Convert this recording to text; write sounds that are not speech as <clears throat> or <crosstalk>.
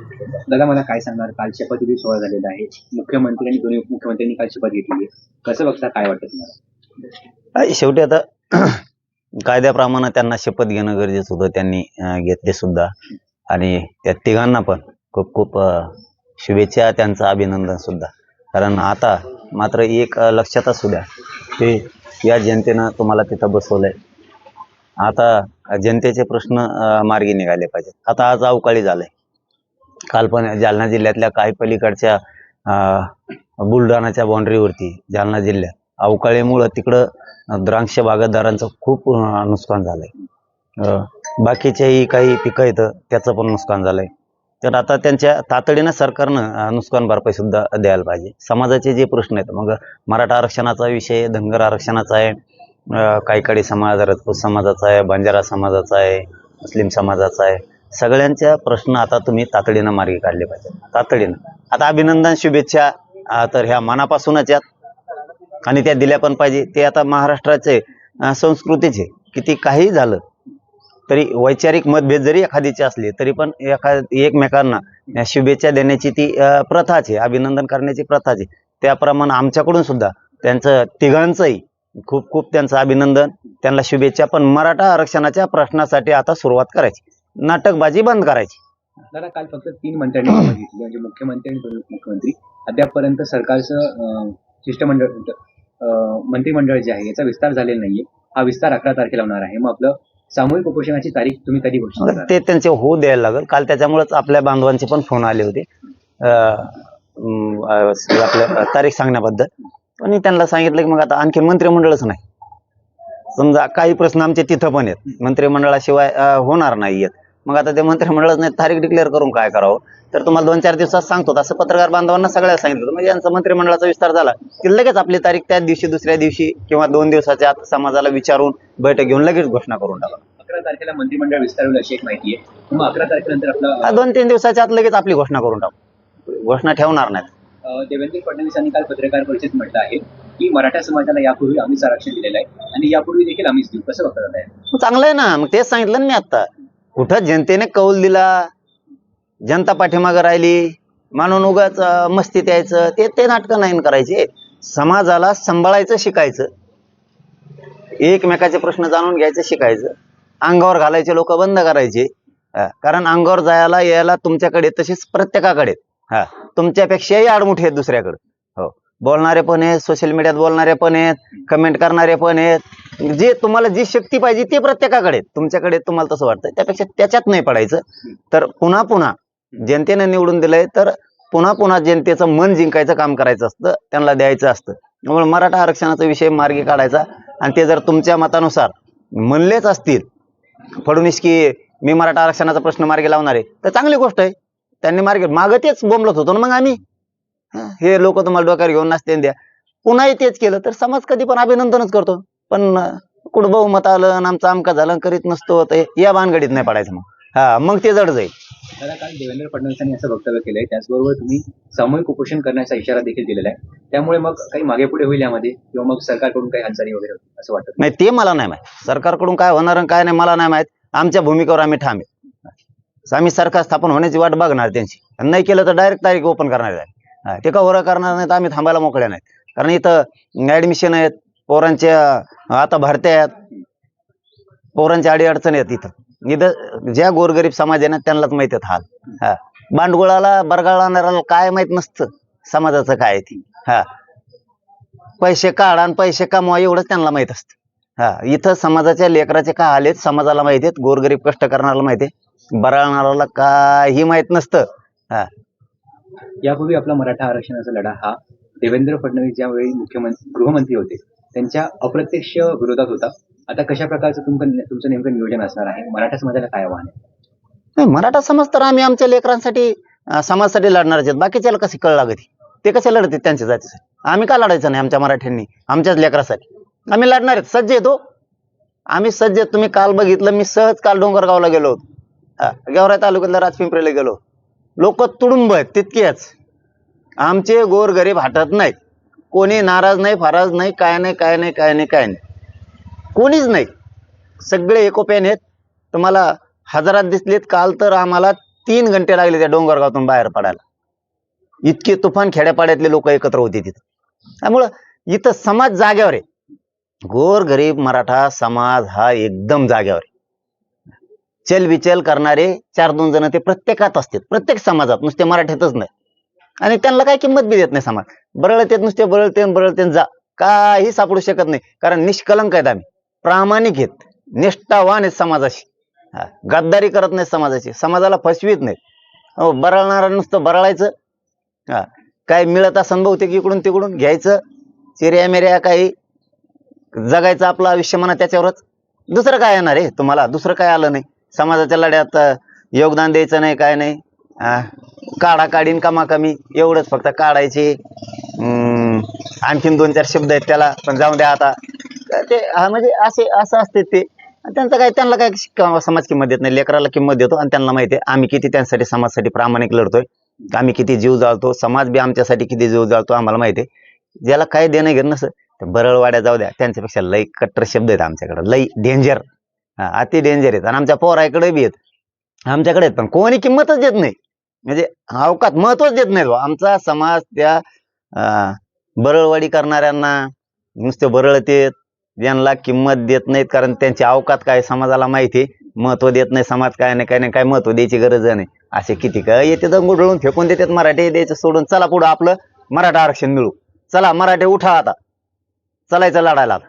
दादा मला काय सांगणार काल शपथविधी सोहळा झालेला आहे. मुख्यमंत्री आणि दोन्ही उपमुख्यमंत्र्यांनी काल शपथ घेतली कसं बघता काय वाटतं तुम्हाला? शेवटी आता <clears throat> कायद्याप्रमाणे त्यांना शपथ घेणं गरजेचं होतं त्यांनी घेतले सुद्धा. आणि त्या तिघांना पण खूप खूप शुभेच्छा त्यांचं अभिनंदन सुद्धा. कारण आता मात्र एक लक्षात असू द्या की या जनतेनं तुम्हाला तिथं बसवलंय. आता जनतेचे प्रश्न मार्गी निघाले पाहिजेत. आता आज अवकाळी झालंय. काल पण जालना जिल्ह्यातल्या काही पलीकडच्या बुलढाणाच्या बाउंड्रीवरती जालना जिल्ह्यात. अवकाळीमुळं तिकडं द्राक्ष बागायतदारांचं खूप नुकसान झालंय. बाकीच्याही बाकीचेही काही पिकं आहेत त्याचं पण नुकसान झालंय. तर आता त्यांच्या तातडीनं सरकारनं नुकसान भरपाई सुद्धा द्यायला पाहिजे. समाजाचे जे प्रश्न आहेत मग मराठा आरक्षणाचा विषय धनगर आरक्षणाचा आहे काही काही समाज राजपूत समाजाचा आहे बंजारा समाजाचा आहे मुस्लिम समाजाचा आहे सगळ्यांच्या प्रश्न आता तुम्ही तातडीनं मार्गी काढले पाहिजे तातडीनं. आता अभिनंदन शुभेच्छा तर ह्या मनापासूनच यात. आणि त्या दिल्या पण पाहिजे. ते आता महाराष्ट्राचे संस्कृतीचे. किती काही झालं तरी वैचारिक मतभेद जरी एखादीचे असले तरी पण एखा एकमेकांना शुभेच्छा देण्याची ती प्रथाच आहे. अभिनंदन करण्याची प्रथाच आहे. त्याप्रमाणे आमच्याकडून सुद्धा त्यांचं तिघांचंही खूप खूप त्यांचं अभिनंदन. त्यांना शुभेच्छा. पण मराठा आरक्षणाच्या प्रश्नासाठी आता सुरुवात करायची. नाटकबाजी बंद करायची. दादा काल फक्त तीन मंत्र्यांनी शपथ घेतली म्हणजे मुख्यमंत्री आणि मुख्यमंत्री अद्यापपर्यंत सरकारचं शिष्टमंडळ अं, मंत्रिमंडळ जे आहे याचा विस्तार झालेला नाहीये. हा विस्तार अकरा तारखेला होणार आहे. मग आपलं सामूहिक उपोषणाची तारीख तुम्ही कधी घोषित मग करणार? ते त्यांचे होऊ द्यायला लागेल. काल त्याच्यामुळेच आपल्या बांधवांचे पण फोन आले होते. अं, अं, अं, आपल्या तारीख सांगण्याबद्दल. पण त्यांना सांगितलं की मग आता आणखी मंत्रिमंडळच नाही. समजा काही प्रश्न आमचे तिथं पण आहेत. मंत्रिमंडळाशिवाय अं, होणार नाही आहेत. मग आता ते मंत्रिमंडळच नाही तारीख डिक्लेअर करून काय करावं? तर तुम्हाला दोन चार दिवसात सांगतो. असं पत्रकार बांधवांना सगळ्याला सांगितलं. होतं. म्हणजे यांचा मंत्रिमंडळाचा विस्तार झाला की लगेच आपली तारीख त्याच दिवशी दुसऱ्या दिवशी किंवा दोन दिवसाच्या आत समाजाला विचारून बैठक घेऊन लगेच घोषणा करून टाका. अकरा तारखेला मंत्रिमंडळ विस्तार अशी एक माहिती आहे. मग अकरा तारखेनंतर आपलं दोन तीन दिवसाच्या आत लगेच आपली घोषणा करून टाकू. घोषणा ठेवणार नाहीत. देवेंद्र फडणवीसांनी काल पत्रकार परिषदेत म्हटलं आहे की मराठा समाजाला यापूर्वी आम्हीच आरक्षण दिलेलं आहे आणि यापूर्वी देखील आम्हीच देऊ. कसं बघता हे? मग चांगलं आहे ना. मग तेच सांगितलं ना मी आता कुठं जनतेने कौल दिला? जनता पाठीमागं राहिली. मानून उगाच मस्ती द्यायचं. ते ते नाटकं नाही करायचे. समाजाला सांभाळायचं शिकायचं. एकमेकाचे प्रश्न जाणून घ्यायचं शिकायचं. अंगावर घालायचे लोक बंद करायचे. कारण अंगावर जायला यायला तुमच्याकडे तसेच प्रत्येकाकडे हा तुमच्यापेक्षाही आडमुठी आहेत दुसऱ्याकडे. हो बोलणारे पण आहेत सोशल मीडियात बोलणारे पण आहेत कमेंट करणारे पण आहेत. जे तुम्हाला जी शक्ती पाहिजे ते प्रत्येकाकडे. तुमच्याकडे तुम्हाला तसं वाटतं त्यापेक्षा त्याच्यात नाही पडायचं. तर पुन्हा पुन्हा जनतेने निवडून दिलंय तर पुन्हा पुन्हा जनतेचं मन जिंकायचं काम करायचं असतं. त्यांना द्यायचं असतं. त्यामुळे मराठा आरक्षणाचा विषय मार्गी काढायचा. आणि ते जर तुमच्या मतानुसार म्हणलेच असतील फडणवीस की मी मराठा आरक्षणाचा प्रश्न मार्गी लावणार आहे तर चांगली गोष्ट आहे. त्यांनी मार्गी मागं तेच बोंबलत होतो ना मग आम्ही? हे लोक तुम्हाला डोक्यावर घेऊन नसते द्या. पुन्हाही तेच केलं तर समाज कधी पण अभिनंदनच करतो. पण कुठं बहुमत आलं आणि आमचं आमका झालं करीत नसतो तर या भानगडीत नाही पडायचं मग. हा मग ते जड जाईल. दादा काल देवेंद्र फडणवीसांनी असं वक्तव्य केलंय त्याचबरोबर तुम्ही सामूहिक उपोषण करण्याचा इशारा देखील दिलेला आहे. त्यामुळे मग काही मागे पुढे होईल यामध्ये? किंवा मग सरकारकडून काही हालचाली वगैरे होतील असं वाटतं नाही ते मला नाही माहीत. सरकारकडून काय होणार आणि काय नाही मला नाही माहीत. आमच्या भूमिकेवर आम्ही ठाम आहे. आम्ही सरकार स्थापन होण्याची वाट बघणार त्यांची. आणि नाही केलं तर डायरेक्ट तारीख ओपन करणार आहे. ते का होरं करणार नाही तर आम्ही थांबायला मोकळ्या नाहीत. कारण इथं ऍडमिशन आहेत पोरांच्या आता भरत्या आहेत. पोरांच्या अडी अडचणी आहेत इथं इथं ज्या गोरगरीब समाज आहे ना त्यांनाच माहीत आहेत हाल. हा. भांडगुळाला बरगाळणाऱ्याला काय माहीत नसतं. समाजाचं काय आहे हा. पैसे काढा आणि पैसे कमवा एवढंच त्यांना माहीत असतं. हा. इथं समाजाच्या लेकराचे काय हाल आहेत समाजाला माहिती आहेत गोरगरीब कष्ट करणाऱ्याला माहिती आहे. बराळणाऱ्याला काही माहीत नसतं. हा. यापूर्वी आपला मराठा आरक्षणाचा लढा हा देवेंद्र फडणवीस ज्यावेळी मुख्यमंत्री गृहमंत्री होते त्यांच्या अप्रत्यक्ष विरोधात होता. आता कशा प्रकारचं तुमचं तुमचं नेमकं नियोजन असणार आहे? मराठा समाजाला काय आव्हान आहे? नाही, मराठा समाज तर आम्ही आमच्या लेकरांसाठी अं, समाजासाठी लढणार आहेत. बाकीच्याला कशी कळ लागत? ते कसे लढतात त्यांच्या जातीसाठी? आम्ही का लढायचं नाही आमच्या मराठ्यांनी आमच्याच लेकरासाठी? आम्ही लढणार आहेत. सज्ज येतो हो. आम्ही सज्ज आहेत. तुम्ही काल बघितलं मी सहज काल डोंगरगावला गेलो होतो. हा, गेवराई तालुक्यातल्या राजपिंपरीला गेलो लोक तुडुंब आहेत तितकेच आमचे गोर गरीब हटत नाहीत. कोणी नाराज नाही फाराज नाही काय नाही काय नाही काय नाही काय नाही. कोणीच नाही. सगळे एकोप्यान आहेत. तुम्हाला हजारात दिसलेत काल तर आम्हाला तीन घंटे लागले त्या डोंगरगावातून बाहेर पडायला. इतके तुफान खेड्यापाड्यातले लोक एकत्र होते तिथं. त्यामुळं इथं समाज जाग्यावर आहे. गोर गरीब मराठा समाज हा एकदम जाग्यावर आहे. चलबिचल करणारे चार दोन जण ते प्रत्येकात असतात. प्रत्येक समाजात नुसते मराठ्यातच नाही. आणि त्यांना काय किंमत बी देत नाही समाज बरळतेत नुसते बरळते बरळते जा. काही सापडू शकत नाही. कारण निष्कलंक आहेत आम्ही. प्रामाणिक आहेत. निष्ठावान आहेत समाजाशी. हा, गद्दारी करत नाही समाजाची समाजाला फसवीत नाहीत. हो बरळणारा नुसतं बरळायचं. हा काय मिळत असं बहुतेक इकडून तिकडून घ्यायचं. चिऱ्या मिऱ्या काही जगायचं आपलं आयुष्य म्हणा त्याच्यावरच. दुसरं काय येणार आहे? तुम्हाला दुसरं काय आलं नाही. समाजाच्या लढ्यात योगदान द्यायचं नाही काय नाही. हा, काढा काढीन कमा कमी एवढंच फक्त काढायचे. आणखीन दोन चार शब्द आहेत त्याला पण जाऊ द्या आता. ते हा म्हणजे असे असं असते ते. त्यांचं काय त्यांना काय समाज किंमत देत नाही. लेकराला किंमत देतो आणि त्यांना माहिती आहे आम्ही किती त्यांच्यासाठी समाजासाठी प्रामाणिक लढतोय. आम्ही किती जीव जाळतो. समाज बी आमच्यासाठी किती जीव जाळतो आम्हाला माहिती आहे. ज्याला काय देणं घेणं नसं तर बरळवाड्या जाऊ द्या. त्यांच्यापेक्षा लई कट्टर शब्द आहेत आमच्याकडे. लई डेंजर अति डेंजर आहेत. आणि आमच्या पोराकडे बी आहेत. आमच्याकडे आहेत पण कोणी किंमतच देत नाही. म्हणजे अवकात महत्वच देत नाही आमचा समाज त्या अं, बरळवाडी करणाऱ्यांना नुसते बरळतेत यांना किंमत देत नाहीत कारण त्यांची अवकात काय समाजाला माहिती महत्त्व देत नाही समाज काय नाही काय नाही काय महत्त्व द्यायची गरज नाही. असे किती काय येते दंगुडळून फेकून देतात मराठी द्यायचं सोडून. चला पुढं आपलं मराठा आरक्षण मिळू. चला मराठे उठा आता. चलायचं लढायला आता.